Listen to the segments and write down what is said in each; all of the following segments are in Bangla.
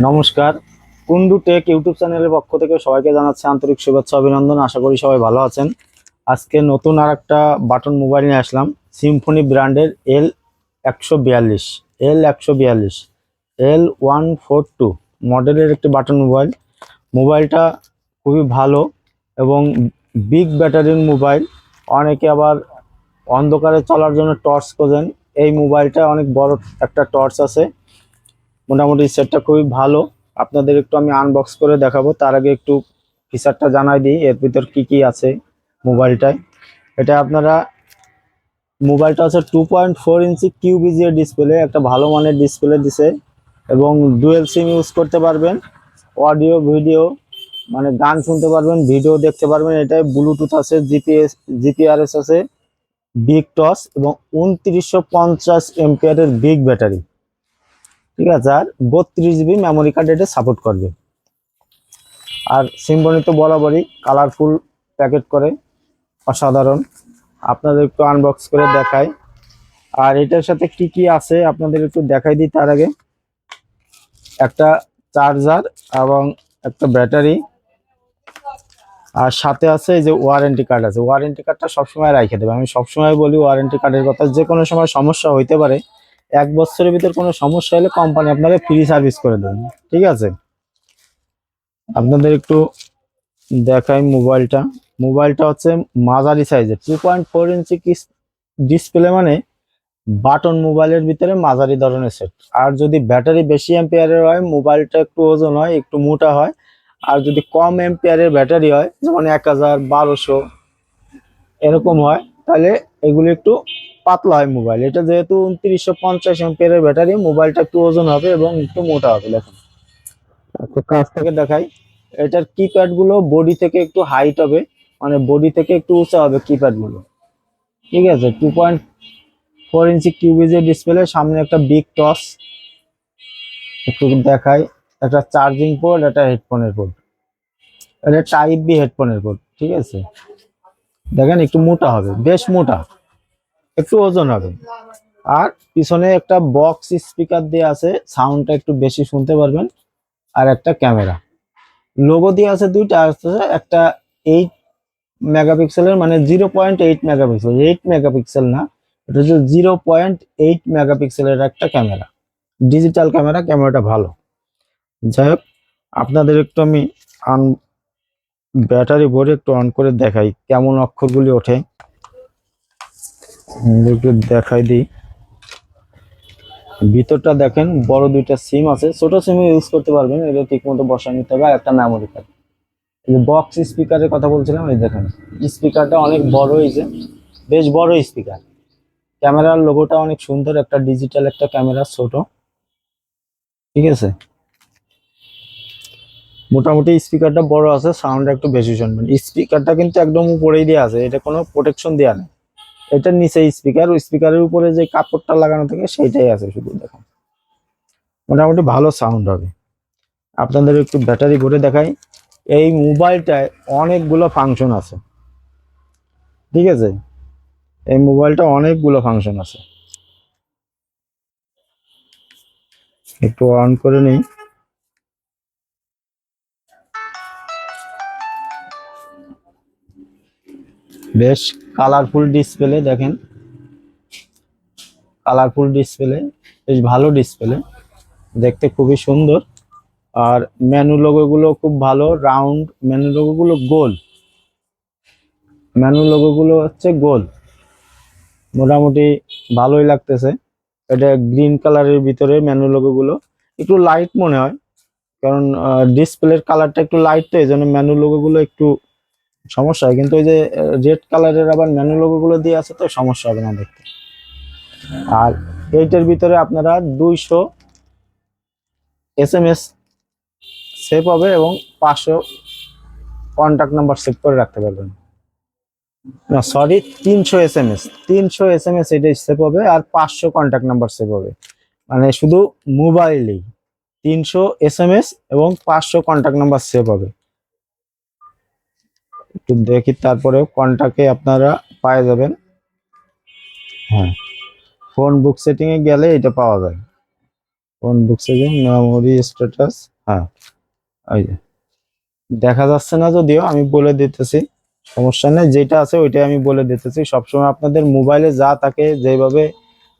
নমস্কার। কুন্ডু টেক ইউটিউব চ্যানেলের পক্ষ থেকে সবাইকে জানাচ্ছি আন্তরিক শুভেচ্ছা, অভিনন্দন, আশা করি সবাই ভালো আছেন। আজকে নতুন আর একটা বাটন মোবাইল নিয়ে আসলাম সিম্ফনি ব্র্যান্ডের এল একশো বিয়াল্লিশ এল একশো বিয়াল্লিশ এল ওয়ান ফোর টু মডেলের একটি বাটন মোবাইল। মোবাইলটা খুবই ভালো এবং বিগ ব্যাটারির মোবাইল। অনেকে আবার অন্ধকারে চলার জন্য টর্চ খোঁজেন। এই মোবাইলটা অনেক বড় একটা টর্চ আছে। মোটামুটি সেটটা খুবই ভালো। আপনাদের একটু আমি আনবক্স করে দেখাবো। তার আগে একটু ফিচারটা জানাই দিই। এর ভিতর কি কি আছে মোবাইলটায় এটা আপনারা মোবাইলটা হচ্ছে two point four inch QVGA display একটা ভালো মানের ডিসপ্লে দিছে এবং ডুয়েল সিম ইউজ করতে পারবেন। অডিও ভিডিও মানে গান শুনতে পারবেন ভিডিও দেখতে পারবেন। এটায় ব্লুটুথ আছে জিপিএস জিপিআরএস আছে বিগ টস এবং উনত্রিশশো পঞ্চাশ এমপিআরের বিগ ব্যাটারি ঠিক আছে? আর বত্রিশ জিবি মেমোরি কার্ড এটা সাপোর্ট করবে। আর সিম্বনি তো বরাবরই কালারফুল প্যাকেট করে, অসাধারণ। আপনাদের একটু আনবক্স করে দেখাই। আর এটার সাথে কি কি আছে আপনাদের একটু দেখাই দিই তার আগে। একটা চার্জার এবং একটা ব্যাটারি আর সাথে আছে যে ওয়ারেন্টি কার্ড আছে। ওয়ারেন্টি কার্ডটা সবসময় রাখে দেবে। আমি সবসময় বলি ওয়ারেন্টি কার্ডের কথা। যে কোনো সময় সমস্যা হইতে পারে এক বছরের ভিতর কোনো সমস্যা হলে কোম্পানি আপনাকে ফ্রি সার্ভিস করে দেবে। ঠিক আছে? আপনাদের একটু দেখাই মোবাইলটা মোবাইলটা হচ্ছে মাঝারি সাইজের two point four inch display মানে? বাটন মোবাইলের ভিতরে মাঝারি ধরনের সেট আর যদি ব্যাটারি বেশি এম্পিয়ারের হয় মোবাইলটা একটু ওজন হয়, একটু মোটা হয়। আর যদি কম এম্পিয়ারের ব্যাটারি হয়, যেমন এক হাজার, বারোশো, এরকম হয়। তাহলে এগুলো একটু পাতলা হয় মোবাইল এটা যেহেতু উনত্রিশশো পঞ্চাশ এম্পিয়ারের ব্যাটারি মোবাইলটা একটু ওজন হবে এবং একটু মোটা হবে, দেখুন। একটু কাছ থেকে দেখাই। এটার কিপ্যাডগুলো বডি থেকে একটু হাইট হবে মানে বডি থেকে একটু উঁচা হবে কিপ্যাডগুলো। ঠিক আছে টু পয়েন্ট ফোর ইঞ্চি কিউবিজে ডিসপ্লে সামনে একটা বিগ টস একটু দেখাই, একটা চার্জিং পোর্ট একটা হেডফোনের পোর্ট এটা টাইপ বি হেডফোনের পোর্ট ঠিক আছে? দেখেন, একটু মোটা হবে, বেশ মোটা, একটু ওজন হবে। আর পিছনে একটা বক্স স্পিকার দিয়ে আছে সাউন্ডটা একটু বেশি শুনতে পারবেন, আর একটা ক্যামেরা লোগো দিয়ে আছে দুইটা একটা এইট মেগাপিক্সেলের মানে zero point eight megapixel eight megapixel না, এটা হচ্ছে জিরো পয়েন্ট এইট মেগাপিক্সেলের একটা ক্যামেরা ডিজিটাল ক্যামেরা ক্যামেরাটা ভালো। যাই হোক, আপনাদের একটু আমি আন ব্যাটারি ভরে একটু অন করে দেখাই, কেমন অক্ষরগুলি ওঠে। দেখাই দিই। ভিতরটা দেখেন, বড় দুইটা সিম আছে। ছোট সিম ইউজ করতে পারবেন, এটা ঠিক মতো বসা নিতে হবে একটা মেমোরি কার্ড বক্স স্পিকারের কথা বলছিলাম, এই দেখেন স্পিকারটা অনেক বড় হয়েছে বেশ বড় স্পিকার ক্যামেরার লোগোটা অনেক সুন্দর, একটা ডিজিটাল একটা ক্যামেরা ছোট। ঠিক আছে? মোটামুটি স্পিকারটা বড় আছে সাউন্ড একটু বেশি শুনবেন। স্পিকারটা কিন্তু একদম উপরেই দেওয়া আছে, এটা কোনো প্রোটেকশন দেওয়া নেই। এটার নিচে স্পিকার, ওই স্পিকারের উপরে যে কাপড়টা লাগানো থাকে সেইটাই আছে শুধু, দেখুন। মোটামুটি ভালো সাউন্ড হবে। আপনাদের একটু ব্যাটারি ভরে দেখাই। এই মোবাইলটায় অনেকগুলো ফাংশন আছে। ঠিক আছে? এই মোবাইলটা অনেকগুলো ফাংশন আছে। একটু অন করে নিই। বেশ কালারফুল ডিসপ্লে দেখেন। কালারফুল ডিসপ্লে বেশ ভালো ডিসপ্লে দেখতে খুবই সুন্দর। আর মেনু লোগোগুলো খুব ভালো রাউন্ড মেনু লোগোগুলো গোল মেনু লোগোগুলো হচ্ছে গোল। মোটামুটি ভালোই লাগতেছে। এটা গ্রিন কালারের ভিতরে মেনু লোগোগুলো একটু লাইট মনে হয়, কারণ ডিসপ্লের কালারটা একটু লাইট তো এই জন্য মেনু লোগোগুলো একটু সমস্যা হয়। কিন্তু ওই যে রেড কালারের আবার মেনু লোগোগুলো দিয়ে আছে তো সমস্যা হবে না দেখতে। আর এইটার ভিতরে আপনারা দুইশো এস এম এস সেভ হবে এবং পাঁচশো কন্ট্যাক্ট নাম্বার সেভ করে রাখতে পারবেন। না সরি তিনশো এস এম এস তিনশো এস এম এস এটাই সেভ হবে আর পাঁচশো কন্ট্যাক্ট নাম্বার সেভ হবে। মানে শুধু মোবাইলেই তিনশো এস এম এস এবং পাঁচশো কন্ট্যাক্ট নাম্বার সেভ হবে। একটু দেখি তারপরেও কন্টাক্টে আপনারা পাওয়া যাবেন। হ্যাঁ। ফোন বুক সেটিং এ গেলে এটা পাওয়া যায়। Phone book setting memory status হ্যাঁ। ওই যে। দেখা যাচ্ছে না যদিও, আমি বলে দিতেছি। সমস্যা নেই, যেটা আছে ওইটাই আমি বলে দিতেছি। সবসময় আপনাদের মোবাইলে যা থাকে, যেভাবে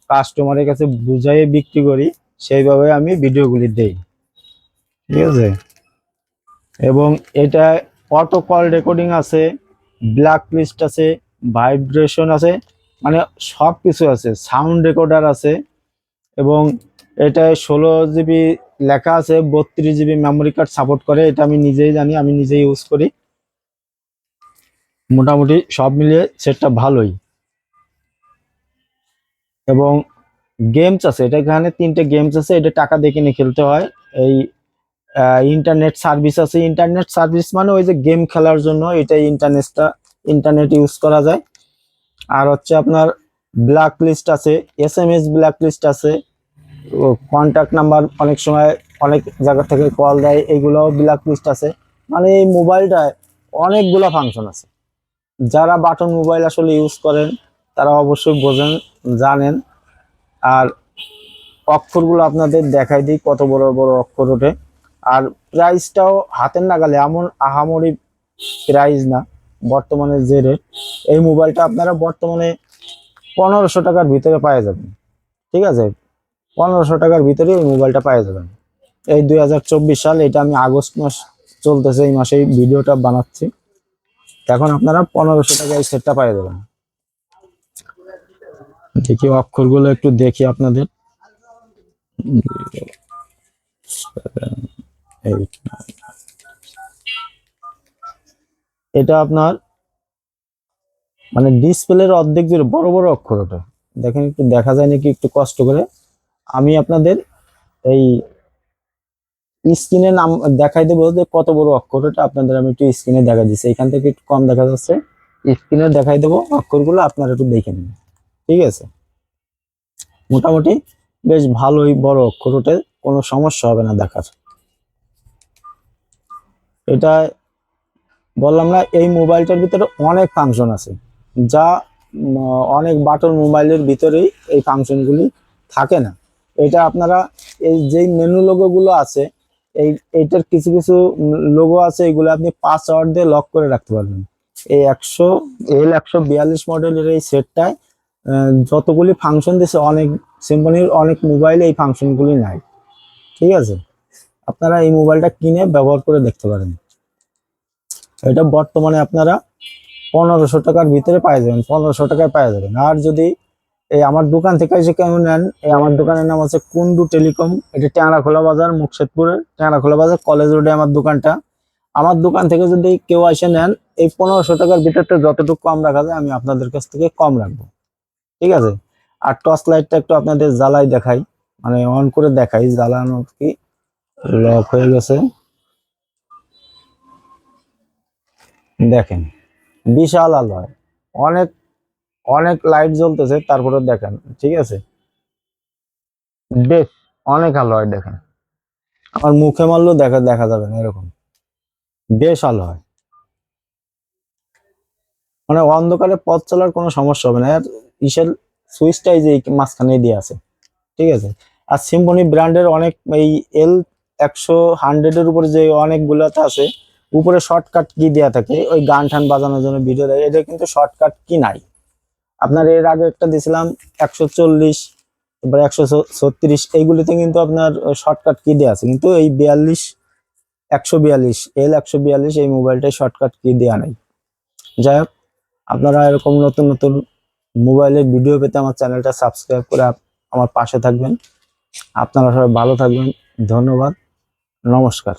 কাস্টমারের কাছে বুঝাইয়ে বিক্রি করি, সেইভাবে আমি ভিডিওগুলি দেই। ঠিক আছে? এবং এটা অটো কল রেকর্ডিং আছে ব্ল্যাক লিস্ট আছে ভাইব্রেশন আছে মানে সব কিছু আছে সাউন্ড রেকর্ডার আছে, এবং এটায় ষোলো জিবি লেখা আছে, বত্রিশ জিবি মেমোরি কার্ড সাপোর্ট করে, এটা আমি নিজেই জানি, আমি নিজেই ইউজ করি। মোটামুটি সব মিলিয়ে সেটটা ভালোই। এবং গেমস আছে, এটা এখানে তিনটে গেমস আছে, এটা টাকা দিয়ে কিনে খেলতে হয়, এই ইন্টারনেট সার্ভিস আছে। ইন্টারনেট সার্ভিস মানে ওই যে গেম খেলার জন্য এটা ইন্টারনেটটা ইন্টারনেট ইউজ করা যায়। আর হচ্ছে আপনার ব্ল্যাক লিস্ট আছে S M S black list আছে কন্ট্যাক্ট নাম্বার অনেক সময় অনেক জায়গা থেকে কল দেয়, এগুলোও ব্ল্যাক লিস্ট আছে। মানে এই মোবাইলটায় অনেকগুলো ফাংশন আছে। যারা বাটন মোবাইল আসলে ইউজ করেন, তারা অবশ্যই বোঝেন, জানেন। আর অক্ষরগুলো আপনাদের দেখাই দিই, কত বড় বড় অক্ষর ওঠে। আর প্রাইসটাও হাতের নাগালে, এমন আহামরি প্রাইস না, বর্তমানে যে রেট এই মোবাইলটা আপনারা বর্তমানে পনেরোশো টাকার ভিতরে পাওয়া যাবেন। ঠিক আছে? পনেরোশো টাকার ভিতরে এই মোবাইলটা পাওয়া যাবেন। এই দু হাজার চব্বিশ সাল, এটা আমি আগস্ট মাস চলতেছে, এই মাসে ভিডিওটা বানাচ্ছি। এখন আপনারা পনেরোশো টাকা এই সেটটা পাওয়া যাবেন। দেখি অক্ষরগুলো একটু দেখি আপনাদের। এটা আপনার মানে ডিসপ্লের অর্ধেক জুড়ে, বড় বড় অক্ষর ওটা। দেখেন একটু দেখা যায় নাকি একটু কষ্ট করে। আমি আপনাদের এই স্ক্রিনে নাম দেখাই দেবো যে কত বড় অক্ষর ওটা, আপনাদের আমি একটু স্ক্রিনে দেখা দিচ্ছি। এখান থেকে একটু কম দেখা যাচ্ছে। স্ক্রিনে দেখাই দেবো, অক্ষরগুলো আপনারা একটু দেখে নিন। ঠিক আছে? মোটামুটি বেশ ভালোই বড় অক্ষর ওঠে কোনো সমস্যা হবে না দেখার। এটা বললাম না, এই মোবাইলটার ভিতরে অনেক ফাংশন আছে। যা অনেক বাটন মোবাইলের ভিতরেই এই ফাংশনগুলি থাকে না। এটা আপনারা এই যেই মেনু লোগোগুলো আছে, এই, এইটার কিছু কিছু লোগো আছে, এগুলো আপনি পাসওয়ার্ড দিয়ে লক করে রাখতে পারবেন। এই একশো এল একশো বিয়াল্লিশ মডেলের এই সেটটায় যতগুলি ফাংশন দিছে অনেক সিম্পনির অনেক মোবাইলে এই ফাংশনগুলি নাই। ঠিক আছে? আপনারা এই মোবাইলটা কিনে ব্যবহার করে দেখতে পারেন। এটা বর্তমানে আপনারা পনেরোশো টাকার ভিতরে পাওয়া যাবেন, পনেরোশো টাকায় পাওয়া যাবেন। আর যদি এই আমার দোকান থেকে এসে কেমন নেন, এই আমার দোকানের নাম হচ্ছে কুন্ডু টেলিকম। এটা ট্যাংরাখোলা বাজার, মুকশেদপুরের ট্যাংরাখোলা বাজার, কলেজ রোডে আমার দোকানটা। আমার দোকান থেকে যদি কেউ এসে নেন, এই পনেরোশো টাকার ভিতরটা যতটুকু কম রাখা যায়, আমি আপনাদের কাছ থেকে কম রাখব। ঠিক আছে? আর টর্চ লাইটটা একটু আপনাদের জ্বালাই দেখাই। মানে অন করে দেখাই, জ্বালানো কি লক হয়ে গেছে। দেখেন, বিশাল আলো হয় অনেক অনেক লাইট জ্বলতেছে, তারপরে দেখেন, ঠিক আছে? বেশ, অনেক আলো হয় দেখেন। আমার মুখে মারলেও দেখা দেখা যাবে না এরকম। বেশ আলো হয় মানে অন্ধকারে পথ চলার কোনো সমস্যা হবে না। আর ইসের সুইচটাই যে মাঝখানে দিয়ে আছে, ঠিক আছে? আর সিম্ফনি ব্র্যান্ডের অনেক এই এল একশো হান্ড্রেডের উপরে যে অনেকগুলোতে আছে উপরে শর্টকাট কি দেওয়া থাকে, ওই গান টান বাজানোর জন্য ভিডিও দেয়, এটা কিন্তু শর্টকাট কি নাই। আপনার এর আগে একটা দিয়েছিলাম একশো চল্লিশ, এবার একশো ছত্রিশ, এইগুলিতে কিন্তু আপনার শর্টকাট কি দেওয়া আছে, কিন্তু এই বিয়াল্লিশ, একশো বিয়াল্লিশ, এল একশো বিয়াল্লিশ, এই মোবাইলটাই শর্টকাট কি দেওয়া নেই। যাই হোক, আপনারা এরকম নতুন নতুন মোবাইলের ভিডিও পেতে আমার চ্যানেলটা সাবস্ক্রাইব করে আমার পাশে থাকবেন। আপনারা সবাই ভালো থাকবেন, ধন্যবাদ, নমস্কার।